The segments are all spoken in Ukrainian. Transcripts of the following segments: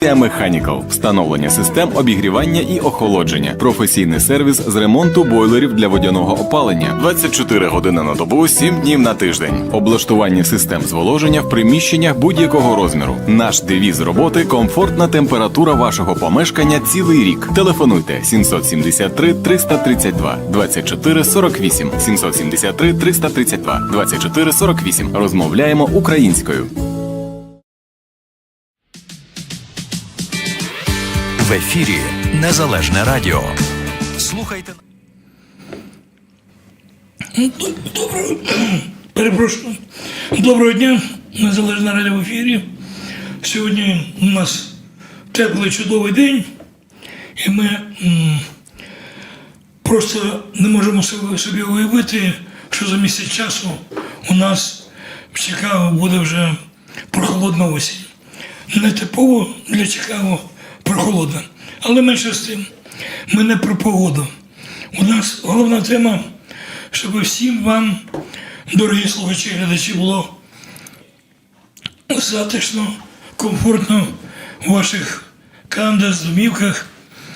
Mechanical – встановлення систем обігрівання і охолодження, професійний сервіс з ремонту бойлерів для водяного опалення, 24 години на добу, 7 днів на тиждень, облаштування систем зволоження в приміщеннях будь-якого розміру. Наш девіз роботи комфортна температура вашого помешкання цілий рік. Телефонуйте 773 332 24 48 773 332 24 48. Розмовляємо українською. В ефірі Незалежне Радіо. Слухайте. Доброго, перепрошую. Доброго дня, незалежна радіо в ефірі. Сьогодні у нас теплий чудовий день, і ми просто не можемо собі, уявити, що за місяць часу у нас в Чикаго буде вже прохолодна осінь. Не типово для Чикаго прохолодна. Але менше з тим, ми не про погоду. У нас головна тема, щоб всім вам, дорогі слухачі глядачі, було затишно, комфортно в ваших кандас, домівках,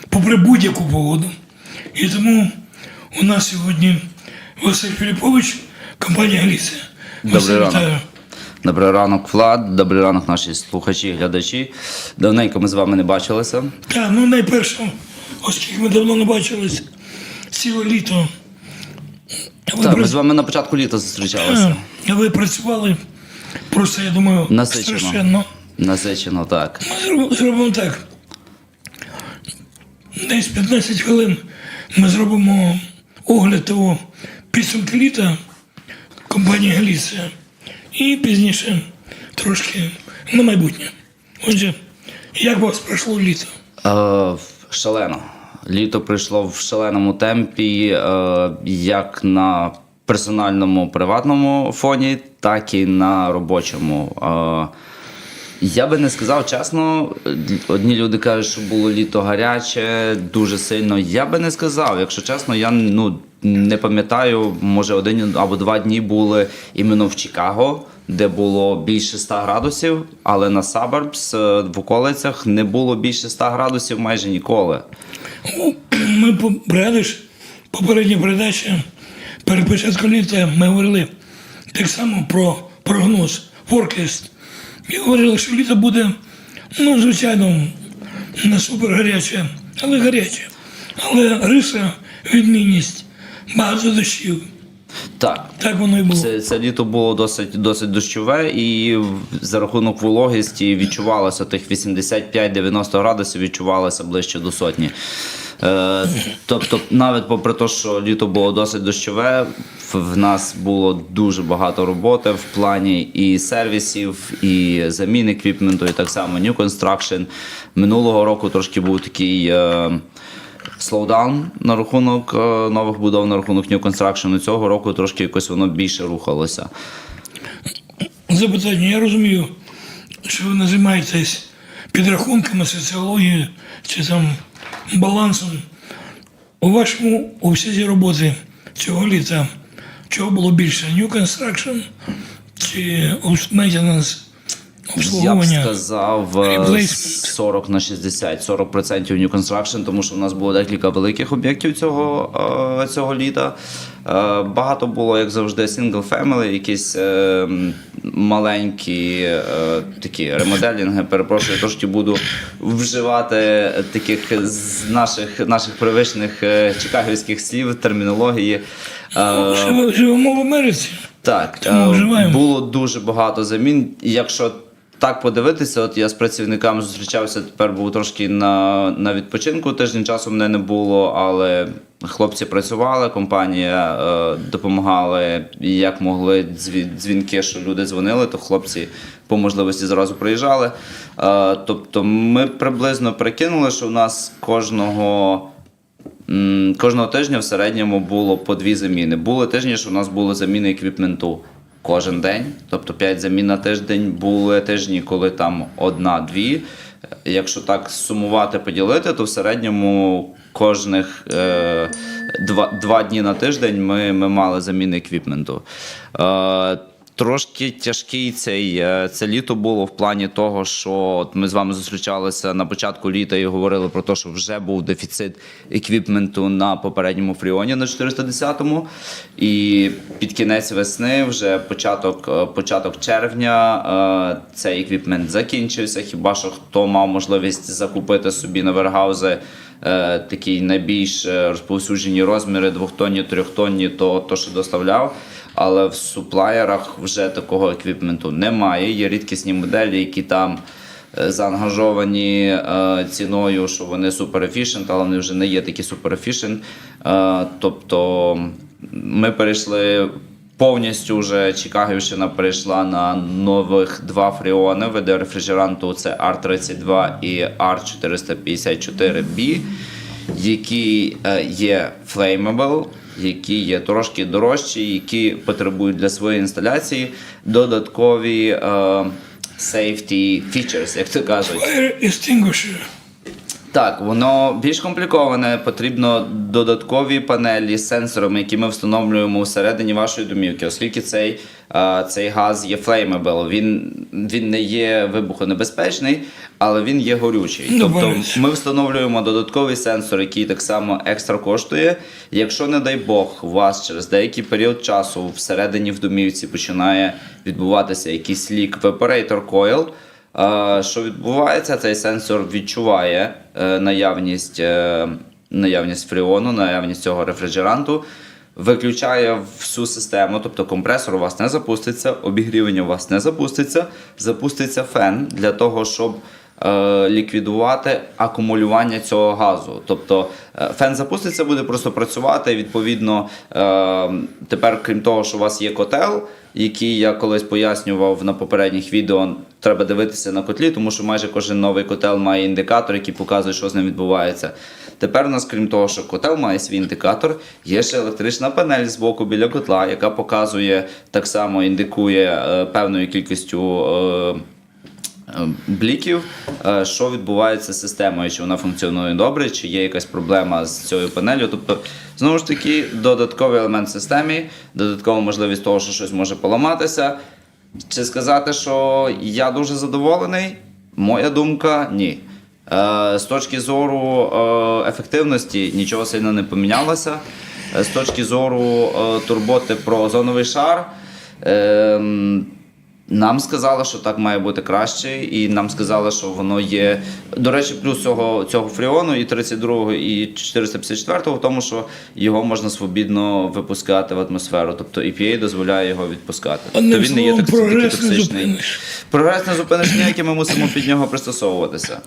попри будь-яку погоду. І тому у нас сьогодні Василь Філіпович, компанія Гліція. Добрий ранок. Добрий ранок, Влад, добрий ранок, наші слухачі, глядачі. Давненько ми з вами не бачилися. Так, ну найперше, оскільки ми давно не бачились ціле літо. Ви, Так, ми з вами на початку літа зустрічалися. А, ви працювали просто, я думаю, Насичено. страшенно. Насичено, так. Ми зробимо, зробимо так. Десь 15 хвилин ми зробимо огляд того підсумки літа компанії Галіція. І пізніше трошки на майбутнє. Отже, як вас пройшло літо? Е, шалено. Літо прийшло в шаленому темпі, е, як на персональному приватному фоні, так і на робочому. Е, я би не сказав чесно, одні люди кажуть, що було літо гаряче, дуже сильно. Я би не сказав. Якщо чесно, я ну, не пам'ятаю, може один або два дні були іменно в Чикаго, де було більше 100 градусів, але на Сабарбс е, в околицях не було більше 100 градусів майже ніколи. Ми пригадуєш, попередня передача перед початком літа ми говорили так само про прогноз, форкест. І говорили, що літо буде, ну, звичайно, не супер гаряче, але гаряче. Але риса, відмінність, багато дощів. Так, Так воно і було. Це, це літо було досить, досить дощове, і за рахунок вологості відчувалося тих 85-90 градусів, відчувалося ближче до сотні. Е, тобто, навіть попри те, що літо було досить дощове, в, в нас було дуже багато роботи в плані і сервісів, і замін еквіпменту, і так само New Construction. Минулого року трошки був такий. Е, слоудаун на рахунок е, нових будов, на рахунок New Construction. Цього року трошки якось воно більше рухалося. Запитання, я розумію, що ви не займаєтесь підрахунками, соціологією чи там балансом. У вашому обсязі роботи цього літа чого було більше? New Construction чи maintenance, Я б сказав е, Replacement. 40 на 60, 40% New Construction, тому що в нас було декілька великих об'єктів цього, е, цього літа. Е, Багато було, як завжди, single family, якісь е, маленькі е, такі ремоделінги. Перепрошую, трошки буду вживати таких з наших, наших привичних е, чикагівських слів, термінології. Е, Живемо в Америці. так, Тому е, вживаємо. було дуже багато замін. Якщо так подивитися, от я з працівниками зустрічався, тепер був трошки на, на відпочинку. Тиждень часу мене не було, але хлопці працювали, компанія е, допомагали як могли дзві- дзвінки, що люди дзвонили, то хлопці по можливості зразу приїжджали. Е, тобто ми приблизно прикинули, що в нас кожного. Кожного тижня в середньому було по дві заміни. Були тижні, що у нас були заміни еквіпменту кожен день, тобто 5 замін на тиждень. Були тижні, коли там одна-дві. Якщо так сумувати, поділити, то в середньому кожних е, два, два дні на тиждень ми, ми мали заміни еквіпменту. Е, Трошки тяжкий цей е, це літо було в плані того, що от ми з вами зустрічалися на початку літа і говорили про те, що вже був дефіцит еквіпменту на попередньому фріоні на 410-му. І під кінець весни, вже початок, е, початок червня, е, цей еквіпмент закінчився. Хіба що хто мав можливість закупити собі на вергаузи такі найбільш розповсюджені розміри двохтонні, трьохтонні, то, то що доставляв. Але в суплаєрах вже такого еквіпменту немає. Є рідкісні моделі, які там е, заангажовані е, ціною, що вони супер efficient, але вони вже не є такі супер efficient. Е, тобто ми перейшли повністю вже Чикагівщина перейшла на нових два фріони види рефрижеранту. Це R32 і R454B, які є flammable, які є трошки дорожчі, які потребують для своєї інсталяції додаткові е, safety features, як то кажуть. Fire extinguisher. Так, воно більш компліковане. Потрібно додаткові панелі з сенсорами, які ми встановлюємо всередині вашої домівки, оскільки цей, цей газ є flammable, він, він не є вибухонебезпечний, але він є горючий. Ну, тобто ми встановлюємо додатковий сенсор, який так само екстра коштує. Якщо, не дай Бог, у вас через деякий період часу всередині в домівці починає відбуватися якийсь лік Vapораtor Coil, що відбувається, цей сенсор відчуває е, наявність, е, наявність фріону, наявність цього рефрижеранту. Виключає всю систему, тобто компресор у вас не запуститься, обігрівання у вас не запуститься, запуститься фен для того, щоб ліквідувати акумулювання цього газу. Тобто е, фен запуститься, буде просто працювати. Відповідно, е, тепер, крім того, що у вас є котел, який я колись пояснював на попередніх відео, треба дивитися на котлі, тому що майже кожен новий котел має індикатор, який показує, що з ним відбувається. Тепер у нас, крім того, що котел має свій індикатор, є ще електрична панель з боку біля котла, яка показує так само індикує е, певною кількістю. Е, Бліків, е, що відбувається з системою, чи вона функціонує добре, чи є якась проблема з цією панелью. Тобто, знову ж таки, додатковий елемент в системі, додаткова можливість того, що щось може поламатися. Чи сказати, що я дуже задоволений? Моя думка ні. Е, З точки зору ефективності нічого сильно не помінялося. З точки зору турботи про озоновий шар. Нам сказали, що так має бути краще, і нам сказали, що воно є. До речі, плюс цього, цього фріону і 32-го, і 454-го в тому, що його можна свобідно випускати в атмосферу. Тобто EPA дозволяє його відпускати. Одним Тобто він не є так, такий прогрес не токсичний. зупиниш. Прогрес не зупиниш ніякий, ми мусимо під нього пристосовуватися.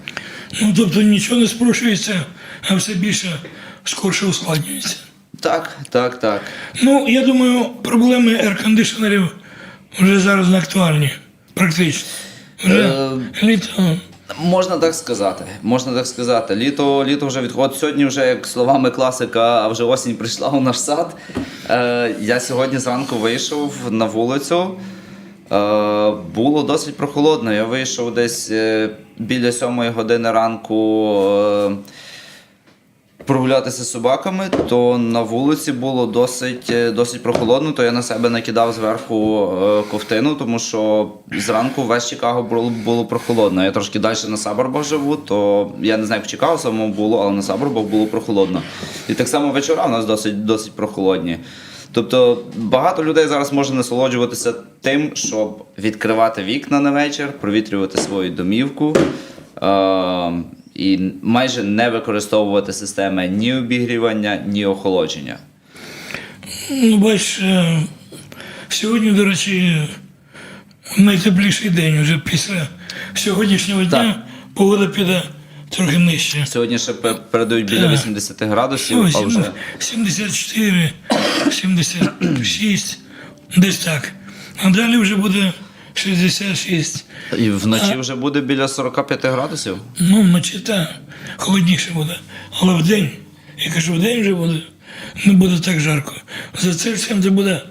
Ну тобто нічого не спрощується, а все більше скорше ускладнюється. Так, так, так. Ну, я думаю, проблеми еркондишнерів вже зараз не актуальні, практично. Вже Е, літо. Можна так сказати. Можна так сказати. Літо, літо вже відходить. Сьогодні вже, як словами класика, а вже осінь прийшла у наш сад. Е, я сьогодні зранку вийшов на вулицю. Е, було досить прохолодно. Я вийшов десь е, біля сьомої години ранку. Е, прогулятися з собаками, то на вулиці було досить, е, досить прохолодно, то я на себе накидав зверху е, ковтину, тому що зранку весь Чикаго було, було прохолодно. Я трошки далі на Саборбах живу, то я не знаю, як в Чикаго самому було, але на Саборбах було прохолодно. І так само вечора у нас досить, досить прохолодні. Тобто багато людей зараз може насолоджуватися тим, щоб відкривати вікна на вечір, провітрювати свою домівку. І майже не використовувати системи ні обігрівання, ні охолодження. Ну, бач, е, сьогодні, до речі, найтепліший день вже після сьогоднішнього дня погода піде трохи нижче. Сьогодні ще пе- передають біля 80 градусів, Ну, а вже 74, 76, десь так. А далі вже буде 66. і вночі вже буде біля 45 градусів. Ну, вночі так, холодніше буде. Але в день, я кажу, в день вже буде, не буде так жарко. За Цельсієм це буде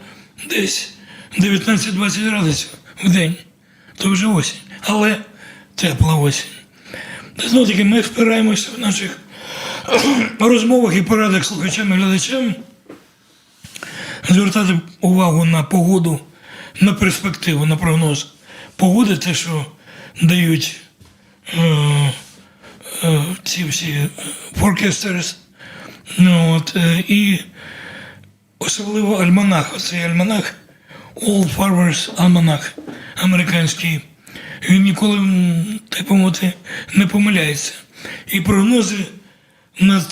десь 19-20 градусів в день. То вже осінь. Але тепла осінь. Знову таки, ми впираємося в наших розмовах і порадах слухачам і глядачам звертати увагу на погоду на перспективу, на прогноз погоди, те, що дають е, е, ці всі forecasters, ну, от, е, і особливо альманах. Оцей альманах Old Farmers Almanac американський. Він ніколи, так мовити, не помиляється. І прогнози на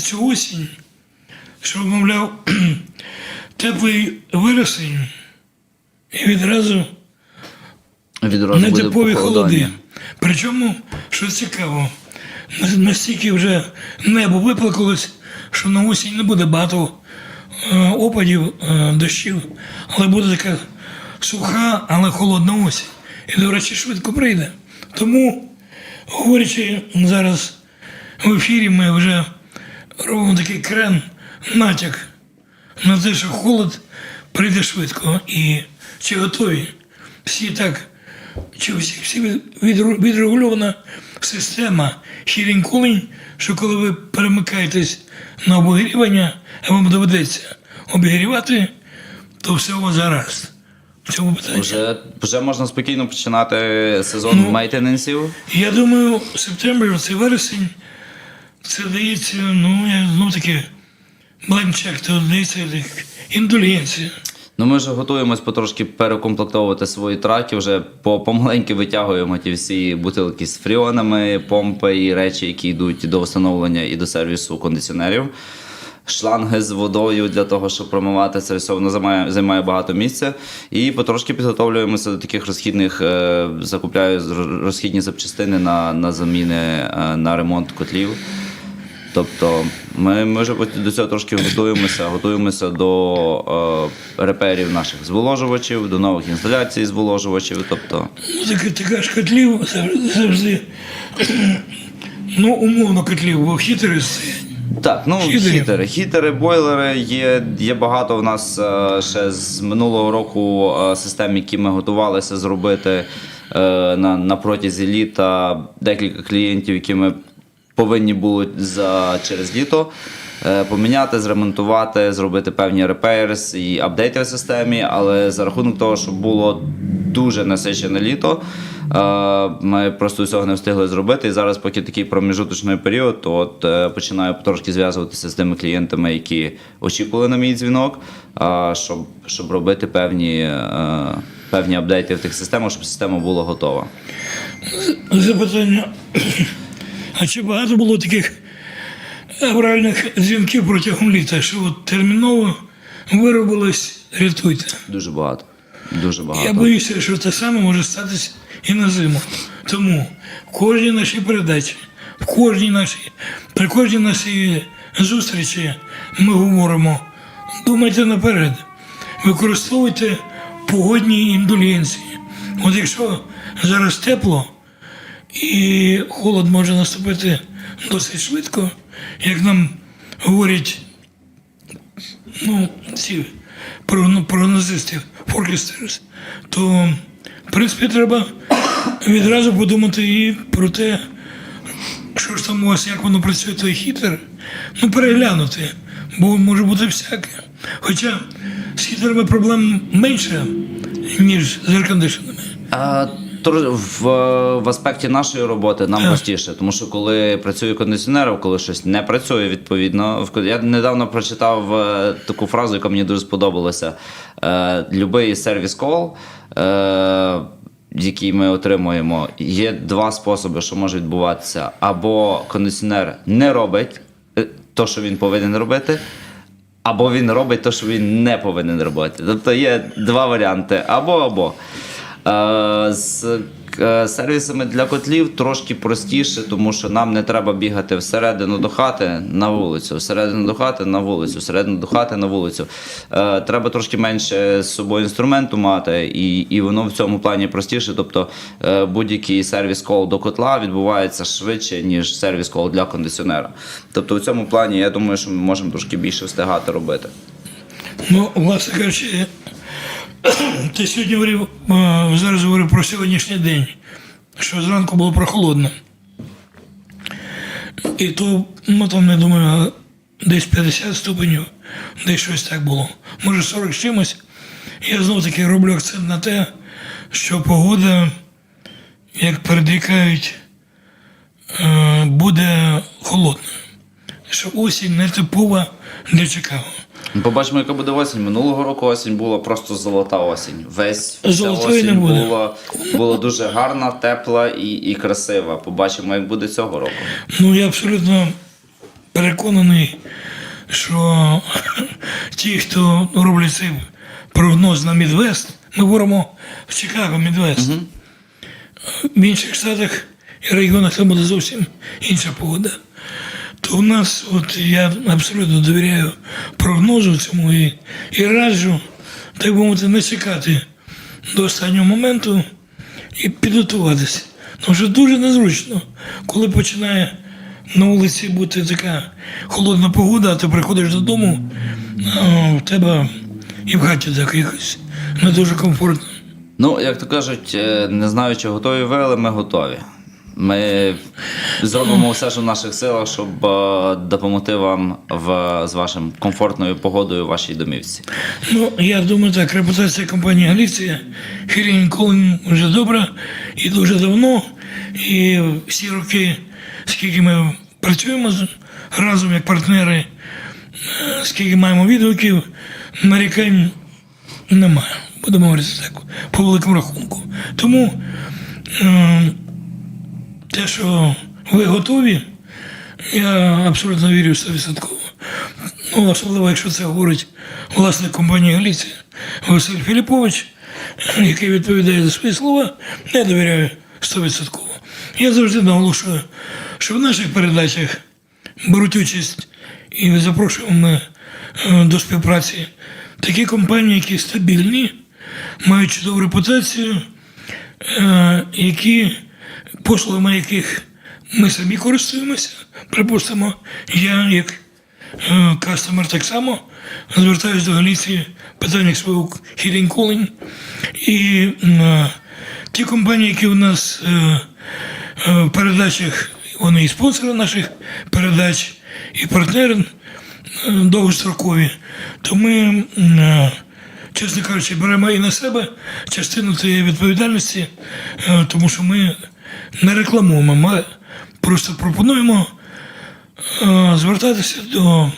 цю осінь, що, мовляв, теплий вересень і відразу Відразу нетипові холоди. Причому, що цікаво, настільки вже небо виплакалось, що на осінь не буде багато е, опадів, е, дощів, але буде така суха, але холодна осінь. І, до речі, швидко прийде. Тому, говорячи зараз в ефірі, ми вже робимо такий крен, натяк на те, що холод прийде швидко. І чи готові всі так, чи всі, всі відрегульована система heating cooling, що коли ви перемикаєтесь на обігрівання, а вам доведеться обігрівати, то все у вас гаразд. В цьому питанні. Вже, вже можна спокійно починати сезон Ну, мейтененсів. Я думаю, септембр, це вересень, це дається, ну, я знов таки, бленчек, то дається як індулгенція. Ну, ми вже готуємось потрошки перекомплектовувати свої траки, вже по, помаленьки витягуємо ті всі бутилки з фріонами, помпи і речі, які йдуть до встановлення і до сервісу кондиціонерів. Шланги з водою для того, щоб промивати це все, воно займає, займає багато місця. І потрошки підготовлюємося до таких розхідних, е, закупляю розхідні запчастини на, на заміни, е, на ремонт котлів. Тобто ми, ми вже до цього трошки готуємося, готуємося до е, реперів наших зволожувачів, до нових інсталяцій зволожувачів. Тобто, Ну, така, ж котлів завжди, завжди, ну, умовно котлів, бо хітери так, ну Хітери. хітери, хітери, бойлери. Є, є багато в нас е, ще з минулого року е, систем, які ми готувалися зробити е, на, на протязі літа. Декілька клієнтів, які ми повинні були за через літо. е, Поміняти, зремонтувати, зробити певні репейрс і апдейти в системі, але за рахунок того, що було дуже насичене літо, е, ми просто усього не встигли зробити. І зараз, поки такий проміжуточний період, то от е, починаю трошки зв'язуватися з тими клієнтами, які очікували на мій дзвінок, щоб, щоб робити певні, певні апдейти в тих системах, щоб система була готова. Запитання. А чи багато було таких авральних дзвінків протягом літа, що от терміново виробилось, рятуйте. Дуже багато. Дуже багато. Я боюся, що те саме може статися і на зиму. Тому в кожній нашій передачі, в кожній нашій, при кожній нашій зустрічі ми говоримо, думайте наперед, використовуйте погодні індулгенції. От якщо зараз тепло і холод може наступити досить швидко, як нам говорять ну, ці прогно- прогнозисти, forecasters, то, в принципі, треба відразу подумати і про те, що ж там у вас, як воно працює, той хітер, ну, переглянути, бо може бути всяке. Хоча з хітерами проблем менше, ніж з еркондишенами. В, в аспекті нашої роботи нам простіше, тому що коли працює кондиціонер, коли щось не працює, відповідно, я недавно прочитав е, таку фразу, яка мені дуже сподобалася. Е, Любий сервіс кол. Е, який ми отримуємо, є два способи, що може відбуватися. Або кондиціонер не робить то, що він повинен робити, або він робить те, що він не повинен робити. Тобто є два варіанти: або або. Е, з е, сервісами для котлів трошки простіше, тому що нам не треба бігати всередину до хати на вулицю, всередину до хати на вулицю, всередину до хати на вулицю. Е, Треба трошки менше з собою інструменту мати, і, і воно в цьому плані простіше. Тобто будь-який сервіс кол до котла відбувається швидше, ніж сервіс кол для кондиціонера. Тобто, в цьому плані я думаю, що ми можемо трошки більше встигати робити. Ну, власне кажучи, ти сьогодні говорив, е, зараз говорив про сьогоднішній день, що зранку було прохолодно. І то, ну там, я думаю, десь 50 ступенів, десь щось так було. Може 40 з чимось. я знов таки роблю акцент на те, що погода, як передрікають, е, буде холодною. Що осінь не типова для Чикаго. Побачимо, яка буде осінь. Минулого року осінь була просто золота осінь. Весь вся осінь буде. була, була дуже гарна, тепла і, і красива. Побачимо, як буде цього року. Ну, я абсолютно переконаний, що ті, хто роблять цей прогноз на Мідвест, ми говоримо в Чикаго Мідвест. В інших штатах і регіонах там буде зовсім інша погода. То у нас, от я абсолютно довіряю прогнозу цьому і, і раджу, так би мовити, не чекати до останнього моменту і підготуватися. Тому що дуже незручно, коли починає на вулиці бути така холодна погода, а ти приходиш додому, в тебе і в хаті так якось не дуже комфортно. Ну, як то кажуть, е, не знаю, чи готові ви, але ми готові. Ми зробимо все, що в наших силах, щоб е, допомогти вам в, з вашим комфортною погодою в вашій домівці. Ну, я думаю, так, репутація компанії Галіція Хірін вже добра і дуже давно. І всі роки, скільки ми працюємо разом як партнери, е, скільки маємо відгуків, нарікань немає. Будемо говорити так, по великому рахунку. Тому е, те, що ви готові, я абсолютно вірю 100%. Ну, особливо, якщо це говорить власник компанії Галіція Василь Філіпович, який відповідає за свої слова, я довіряю 100%. Я завжди наголошую, що в наших передачах беруть участь і запрошуємо е, до співпраці такі компанії, які стабільні, мають чудову репутацію, е, які послугами яких ми самі користуємося. Припустимо, я як е, кастомер так само звертаюся до Галіції в питаннях свого heating cooling. І е, ті компанії, які у нас е, в передачах, вони і спонсори наших передач, і партнери довгострокові, то ми, чесно кажучи, беремо і на себе частину цієї відповідальності, тому що ми не рекламуємо, ми просто пропонуємо е, звертатися до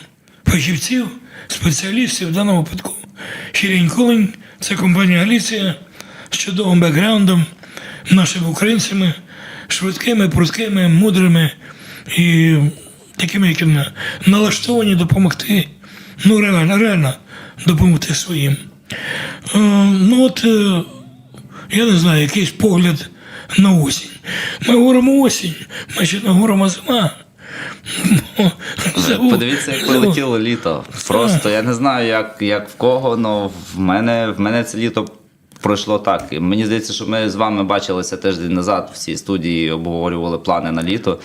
фахівців, спеціалістів в даному випадку. Хірінь Колінг – це компанія Галіція з чудовим бекграундом, нашими українцями, швидкими, прудкими, мудрими і такими, які налаштовані допомогти. Ну, реально, реально допомогти своїм. Е, ну от е, я не знаю, якийсь погляд на осінь. Ми говоримо осінь, ми ще не говоримо зима. Подивіться, як прилетіло літо. Просто я не знаю, як, як в кого, але в мене, в мене це літо пройшло так. І мені здається, що ми з вами бачилися тиждень назад в цій студії, обговорювали плани на літо.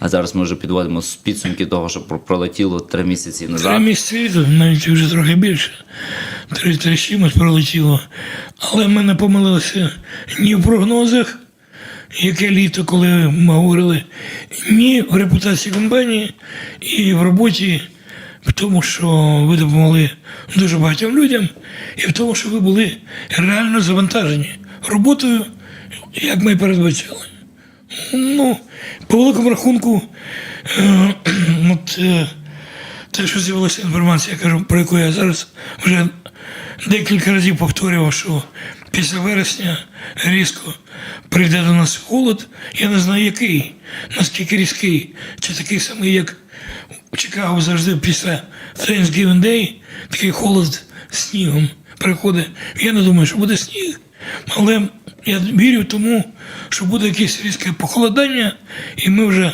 А зараз ми вже підводимо з підсумки того, що пролетіло три місяці Три назад. місяці літо, навіть вже трохи більше. Три три чимось пролетіло. Але ми не помилилися ні в прогнозах, яке літо, коли ми говорили, ні в репутації компанії і в роботі, в тому, що ви допомогли дуже багатьом людям, і в тому, що ви були реально завантажені роботою, як ми передбачали. Ну, по великому рахунку, е, от, е, те, що з'явилася інформація, кажу, про яку я зараз вже декілька разів повторював, що після вересня різко прийде до нас холод. Я не знаю, який, наскільки різкий, чи такий самий, як в Чикаго завжди після Thanksgiving Day, такий холод снігом приходить. Я не думаю, що буде сніг, але я вірю тому, що буде якесь різке похолодання, і ми вже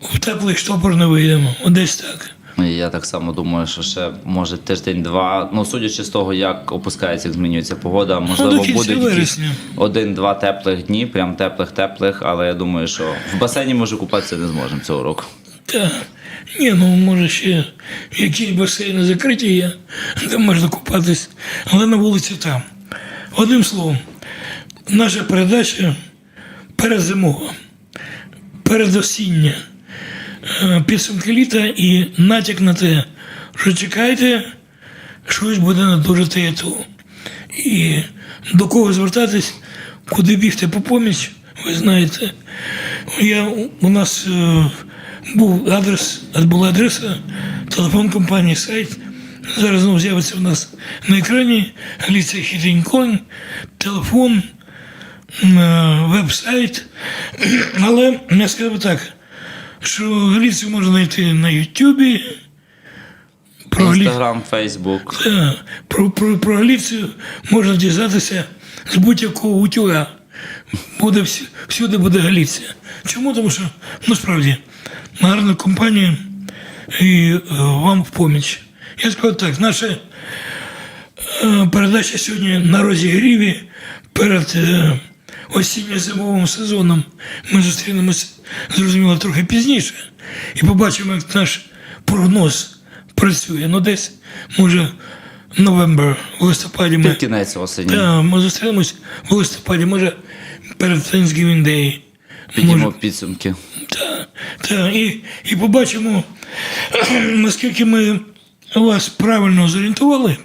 в теплий штопор не вийдемо. От десь так. Я так само думаю, що ще може тиждень-два. Ну, судячи з того, як опускається, як змінюється погода, можливо, кінця буде якісь один-два теплих дні, прям теплих-теплих, але я думаю, що в басейні може купатися не зможемо цього року. Та, ні, ну може ще якісь басейни закриті є, де можна купатись, але на вулиці там. Одним словом, наша передача перезимова, передосіння, підсумки літа і натяк на те, що чекайте, щось буде не дуже то. І до кого звертатись, куди бігти по поміч, ви знаєте. Я, у нас е, був адрес, була адреса, телефон компанії, сайт. Зараз знову з'явиться у нас на екрані Галіція Хіденьконь, телефон, е, веб-сайт. Але я скажу так, що Галіцію можна знайти на Ютубі. Про Інстаграм, Фейсбук. Про, про, про Галіцію можна дізнатися з будь-якого утюга. Буде всі- всюди буде Галіція. Чому? Тому що ну справді гарна компанія і е, вам в поміч. Я скажу так, наша е, передача сьогодні на розігріві перед е, осінньо-зимовим сезоном. Ми зустрінемось, зрозуміло, трохи пізніше і побачимо, як наш прогноз працює. Ну, десь, може, новембр, в листопаді ми. Під кінець осені. Так, ми зустрінемось в листопаді, може, перед Thanksgiving Day. Підіймо підсумки. Так, так, і, і побачимо, наскільки ми вас правильно зорієнтували,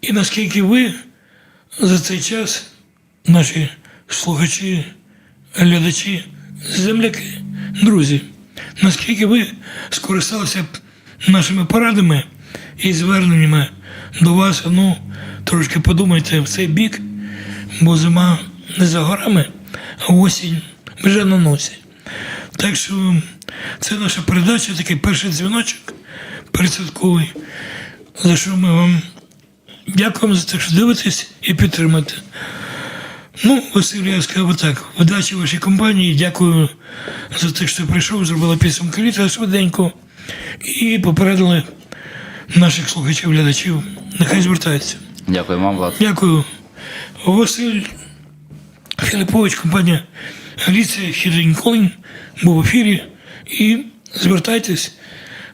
і наскільки ви за цей час, наші слухачі, глядачі, земляки, друзі, наскільки ви скористалися нашими порадами і зверненнями до вас, ну, трошки подумайте в цей бік, бо зима не за горами, а осінь вже на носі. Так що це наша передача, такий перший дзвіночок передсвятковий, за що ми вам дякуємо за те, що дивитесь і підтримуєте. Ну, Василь, я скажу так, удачі вашій компанії, дякую за те, що прийшов, зробила підсумки літа швиденько і попередили наших слухачів, глядачів. Нехай звертаються. Дякую вам, Влад. Дякую. Василь Філіпович, компанія Галіція Хідріньколін був в ефірі. І звертайтесь.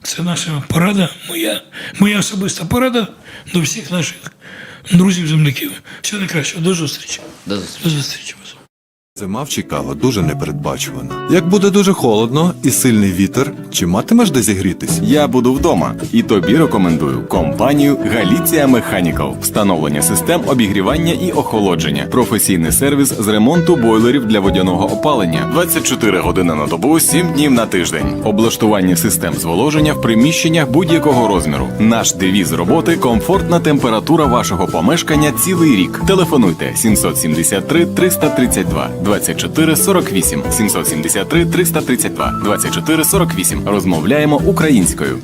Це наша порада, моя, моя особиста порада до всіх наших друзів-земляків. Всього найкращого. До зустрічі. До зустрічі. До зустрічі. Зима в Чикаго дуже непередбачувана. Як буде дуже холодно і сильний вітер, чи матимеш де зігрітись? Я буду вдома, і тобі рекомендую компанію Галіція Механікал, встановлення систем обігрівання і охолодження, професійний сервіс з ремонту бойлерів для водяного опалення, 24 години на добу, 7 днів на тиждень, облаштування систем зволоження в приміщеннях будь-якого розміру. Наш девіз роботи комфортна температура вашого помешкання цілий рік. Телефонуйте 773 332 24 48 773 332 24 48. Розмовляємо українською.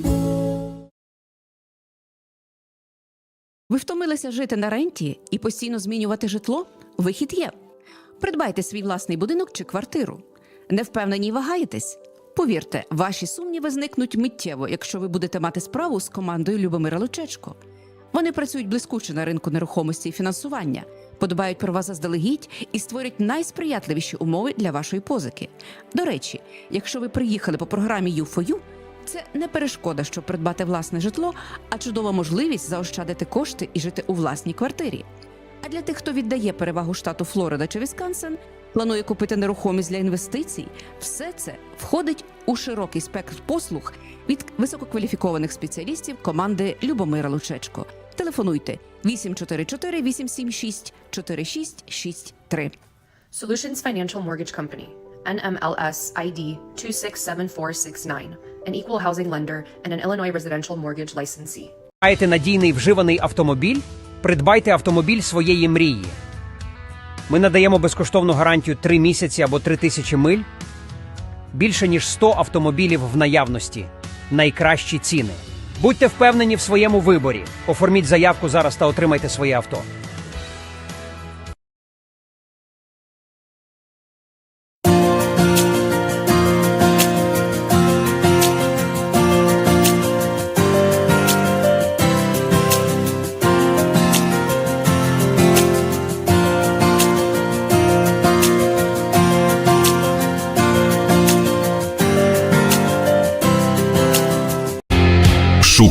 Ви втомилися жити на ренті і постійно змінювати житло? Вихід є. Придбайте свій власний будинок чи квартиру. Не впевнені вагаєтесь? Повірте, ваші сумніви зникнуть миттєво, якщо ви будете мати справу з командою Любомира Лучечко. Вони працюють блискуче на ринку нерухомості і фінансування, подбають про вас заздалегідь і створять найсприятливіші умови для вашої позики. До речі, якщо ви приїхали по програмі U4U, це не перешкода, щоб придбати власне житло, а чудова можливість заощадити кошти і жити у власній квартирі. А для тих, хто віддає перевагу штату Флорида чи Вісконсин, планує купити нерухомість для інвестицій, все це входить у широкий спектр послуг від висококваліфікованих спеціалістів команди Любомира Лучечко. Телефонуйте 844 876 4663. Solutions Financial Mortgage Company, NMLS ID 267469, an equal housing lender and an Illinois residential mortgage licensee. Маєте надійний вживаний автомобіль? Придбайте автомобіль своєї мрії. Ми надаємо безкоштовну гарантію 3 місяці або 3 тисячі миль. Більше ніж 100 автомобілів в наявності. Найкращі ціни. Будьте впевнені в своєму виборі. Оформіть заявку зараз та отримайте своє авто.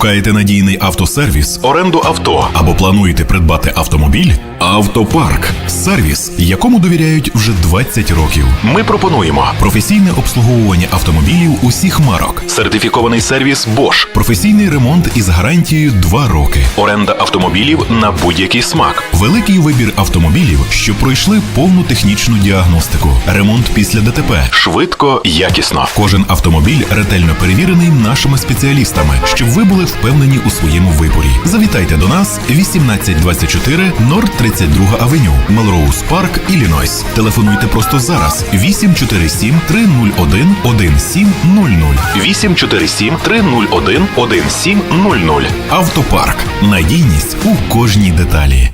Шукаєте надійний автосервіс, оренду авто або плануєте придбати автомобіль? Автопарк сервіс, якому довіряють вже 20 років. Ми пропонуємо. Професійне обслуговування автомобілів усіх марок, сертифікований сервіс Bosch, професійний ремонт із гарантією 2 роки, оренда автомобілів на будь-який смак, великий вибір автомобілів, що пройшли повну технічну діагностику, ремонт після ДТП, швидко, якісно. Кожен автомобіль ретельно перевірений нашими спеціалістами, щоб ви були впевнені у своєму виборі. Завітайте до нас 1824 НОР 30 22 авеню, Мелроуз Парк, Іллінойс. Телефонуйте просто зараз. 847 301 1700 847 301 1700 Автопарк. Надійність у кожній деталі.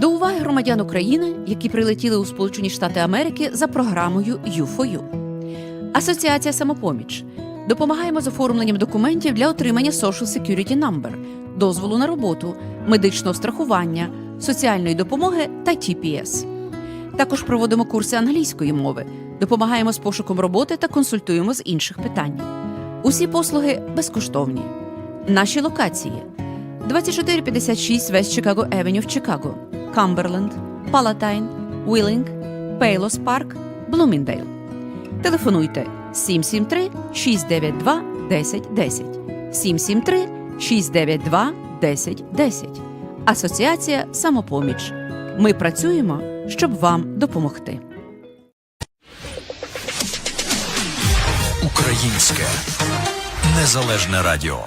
До уваги громадян України, які прилетіли у Сполучені Штати Америки за програмою U4U. Асоціація самопоміч допомагаємо з оформленням документів для отримання Social Security Number дозволу на роботу, медичного страхування, соціальної допомоги та TPS. Також проводимо курси англійської мови, допомагаємо з пошуком роботи та консультуємо з інших питань. Усі послуги безкоштовні. Наші локації 2456 West Chicago Avenue в Чикаго, Камберленд, Палатайн, Уілінг, Пейлос Парк, Блуміндейл. Телефонуйте 773 692 1010 773 692 1010. Асоціація Самопоміч. Ми працюємо, щоб вам допомогти. Українське незалежне радіо.